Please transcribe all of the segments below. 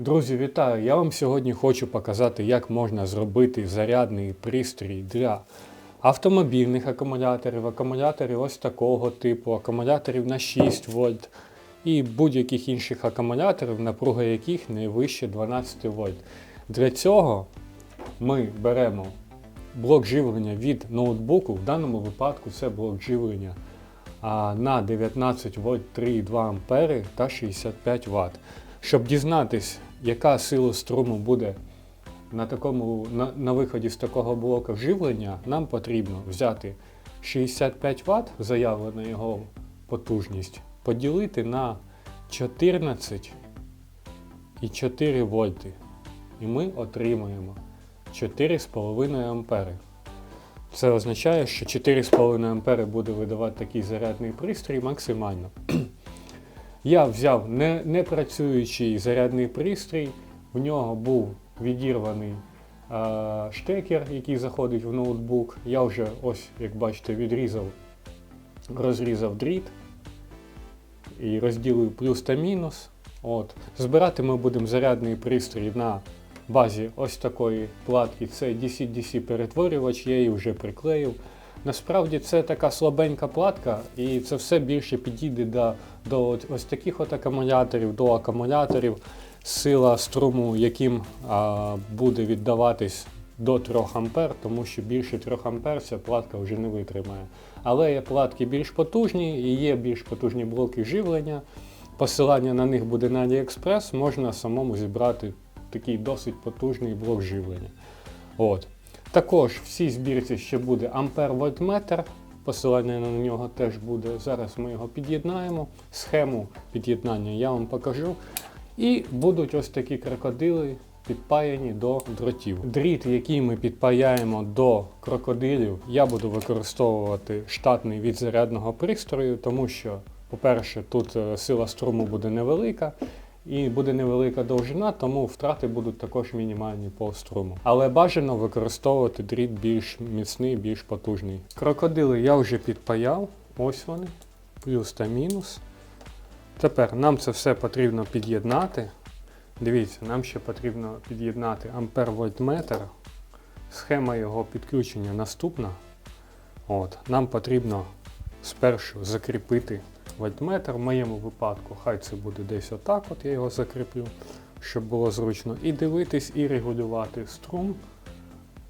Друзі, вітаю! Я вам сьогодні хочу показати, як можна зробити зарядний пристрій для автомобільних акумуляторів, акумуляторів ось такого типу, акумуляторів на 6 вольт і будь-яких інших акумуляторів, напруга яких не вище 12 вольт. Для цього ми беремо блок живлення від ноутбуку, в даному випадку це блок живлення на 19 вольт 3,2 ампери та 65 Вт. Щоб дізнатись, яка сила струму буде на, такому, на, на виході з такого блока живлення, нам потрібно взяти 65 Вт, заявлена його потужність, поділити на 14,4 вольти. І ми отримаємо 4,5 ампери. Це означає, що 4,5 ампери буде видавати такий зарядний пристрій максимально. Я взяв не, не працюючий зарядний пристрій, в нього був відірваний е, штекер, який заходить в ноутбук. Я вже ось, як бачите, відрізав, розрізав дріт і розділив плюс та мінус. От. Збирати ми будемо зарядний пристрій на базі ось такої платки. Це DC-DC перетворювач, я її вже приклеїв. Насправді це така слабенька платка, і це все більше підійде до, до ось таких от акумуляторів, до акумуляторів, сила струму, яким а, буде віддаватись до 3 А, тому що більше 3 А ця платка вже не витримає. Але є платки більш потужні і є більш потужні блоки живлення. Посилання на них буде на AliExpress, можна самому зібрати такий досить потужний блок живлення. От. Також в цій збірці ще буде ампер вольтметр. Посилання на нього теж буде. Зараз ми його під'єднаємо. Схему під'єднання я вам покажу. І будуть ось такі крокодили підпаяні до дротів. Дріт, який ми підпаяємо до крокодилів, я буду використовувати штатний від зарядного пристрою, тому що, по-перше, тут е, сила струму буде невелика. І буде невелика довжина, тому втрати будуть також мінімальні по струму. Але бажано використовувати дріт більш міцний, більш потужний. Крокодили я вже підпаяв, ось вони, плюс та мінус. Тепер нам це все потрібно під'єднати. Дивіться, нам ще потрібно під'єднати ампер вольтметр. Схема його підключення наступна. От, нам потрібно спершу закріпити вольтметр. В моєму випадку хай це буде десь отак, от я його закріплю, щоб було зручно. І дивитись, і регулювати струм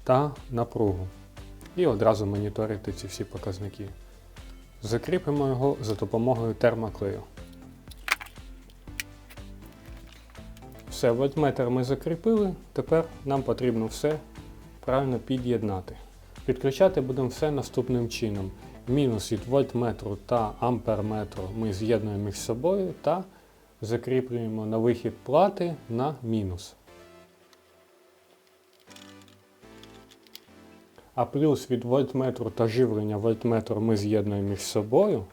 та напругу. І одразу моніторити ці всі показники. Закріпимо його за допомогою термоклею. Все, вольтметр ми закріпили. Тепер нам потрібно все правильно під'єднати. Підключати будемо все наступним чином. Мінус від вольтметру та амперметру ми з'єднуємо між собою та закріплюємо на вихід плати на мінус. А плюс від вольтметру та живлення вольтметру ми з'єднуємо між собою.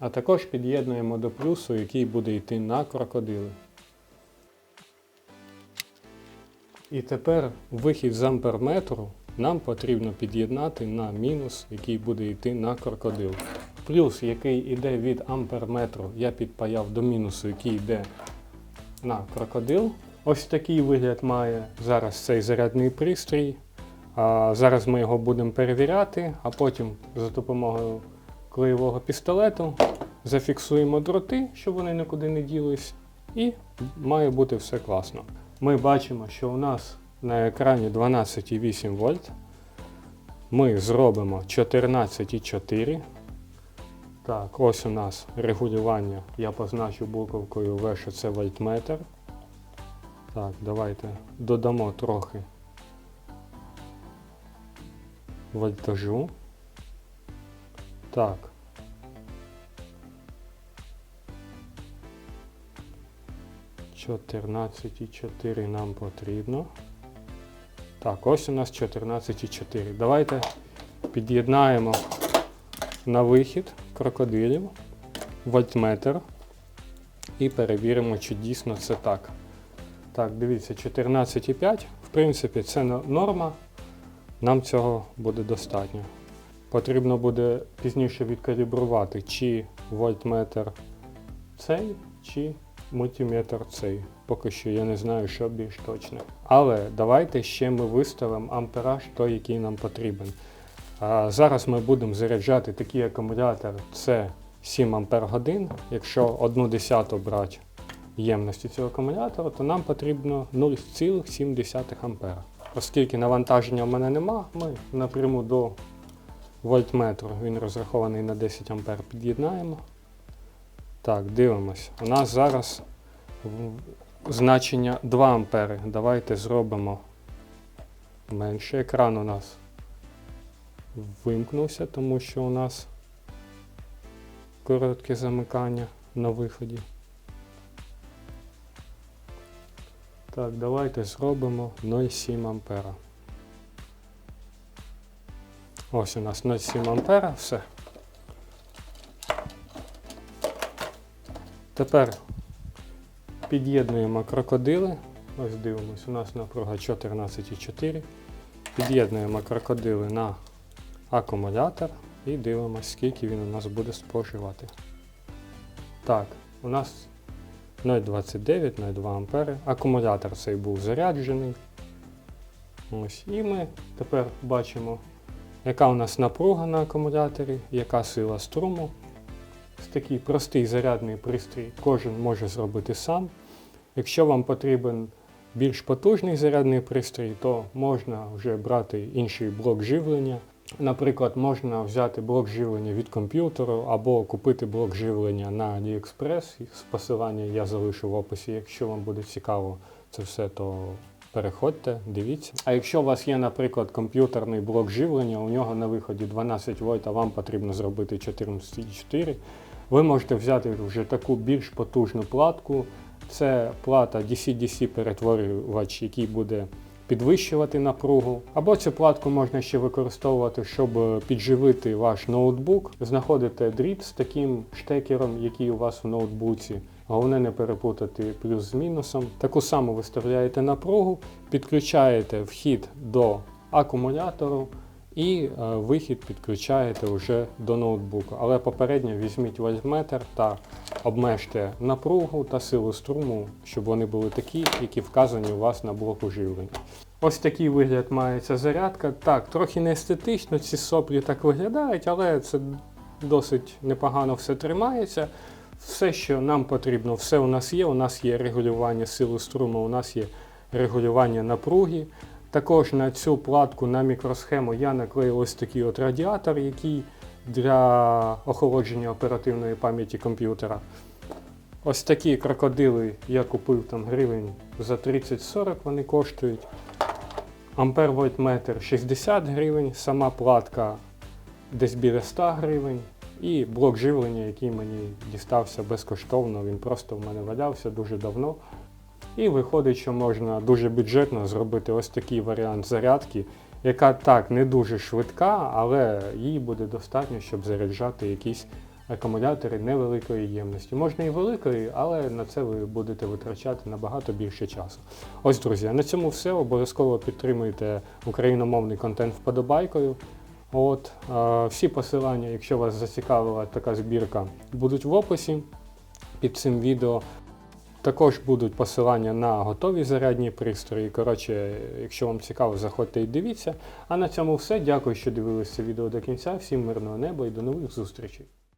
А також під'єднуємо до плюсу, який буде йти на крокодили. І тепер вихід з амперметру нам потрібно під'єднати на мінус, який буде йти на крокодил. Плюс, який йде від амперметру, я підпаяв до мінусу, який йде на крокодил. Ось такий вигляд має зараз цей зарядний пристрій. А, зараз ми його будемо перевіряти, а потім за допомогою клеєвого пістолету зафіксуємо дроти, щоб вони нікуди не ділись, і має бути все класно. Ми бачимо, що у нас на екрані 12,8 вольт. Ми зробимо 14,4. Так, ось у нас регулювання. Я позначу буковкою В, що це вольтметр. Так, давайте додамо трохи вольтажу. Так. Чотирнадцять і чотири нам потрібно. Так, ось у нас 14,4. Давайте під'єднаємо на вихід крокодилів, вольтметр і перевіримо, чи дійсно це так. Так, дивіться, 14,5. В принципі, це норма. Нам цього буде достатньо. Потрібно буде пізніше відкалібрувати, чи вольтметр цей чи мультиметр цей. Поки що я не знаю, що більш точне. Але давайте ще ми виставимо ампераж той, який нам потрібен. А зараз ми будемо заряджати такий акумулятор. Це 7 ампер. Якщо одну десяту брати ємності цього акумулятора, то нам потрібно 0,7 ампера. Оскільки навантаження в мене нема, ми напряму до вольтметру, він розрахований на 10 ампер, під'єднаємо. Так, дивимось. У нас зараз значення 2 ампери. Давайте зробимо менше. Екран у нас вимкнувся, тому що у нас коротке замикання на виході. Так, давайте зробимо 0,7 ампера. Ось у нас 0,7 ампера, все. Тепер під'єднуємо крокодили. Ось дивимось, у нас напруга 14,4. Під'єднуємо крокодили на акумулятор і дивимося, скільки він у нас буде споживати. Так, у нас 0,29, 0,2 ампери. Акумулятор цей був заряджений. Ось, і ми тепер бачимо, яка у нас напруга на акумуляторі, яка сила струму. Такий простий зарядний пристрій кожен може зробити сам. Якщо вам потрібен більш потужний зарядний пристрій, то можна вже брати інший блок живлення. Наприклад, можна взяти блок живлення від комп'ютеру або купити блок живлення на AliExpress. Посилання я залишу в описі. Якщо вам буде цікаво це все, то переходьте, дивіться. А якщо у вас є, наприклад, комп'ютерний блок живлення, у нього на виході 12 вольт, а вам потрібно зробити 14,4, ви можете взяти вже таку більш потужну платку. Це плата DC-DC перетворювач, який буде підвищувати напругу. Або цю платку можна ще використовувати, щоб підживити ваш ноутбук. Знаходите дріт з таким штекером, який у вас в ноутбуці. Головне не перепутати плюс з мінусом. Таку саму виставляєте напругу, підключаєте вхід до акумулятору і е, вихід підключаєте вже до ноутбуку. Але попередньо візьміть вольтметр та обмежте напругу та силу струму, щоб вони були такі, які вказані у вас на блоку живлення. Ось такий вигляд має ця зарядка. Так, трохи не естетично, ці соплі так виглядають, але це досить непогано все тримається. Все, що нам потрібно, все у нас є. У нас є регулювання сили струму, у нас є регулювання напруги. Також на цю платку на мікросхему я наклеїв ось такий от радіатор, який для охолодження оперативної пам'яті комп'ютера. Ось такі крокодили я купив там гривень за 30-40 вони коштують. Ампер вольтметр 60 гривень, сама платка десь біля 100 гривень. І блок живлення, який мені дістався безкоштовно, він просто в мене валявся дуже давно. І виходить, що можна дуже бюджетно зробити ось такий варіант зарядки, яка так не дуже швидка, але їй буде достатньо, щоб заряджати якісь акумулятори невеликої ємності. Можна і великої, але на це ви будете витрачати набагато більше часу. Ось, друзі, на цьому все. Обов'язково підтримуйте україномовний контент вподобайкою. От, е, всі посилання, якщо вас зацікавила така збірка, будуть в описі під цим відео. Також будуть посилання на готові зарядні пристрої. Коротше, якщо вам цікаво, заходьте і дивіться. А на цьому все. Дякую, що дивилися відео до кінця. Всім мирного неба і до нових зустрічей.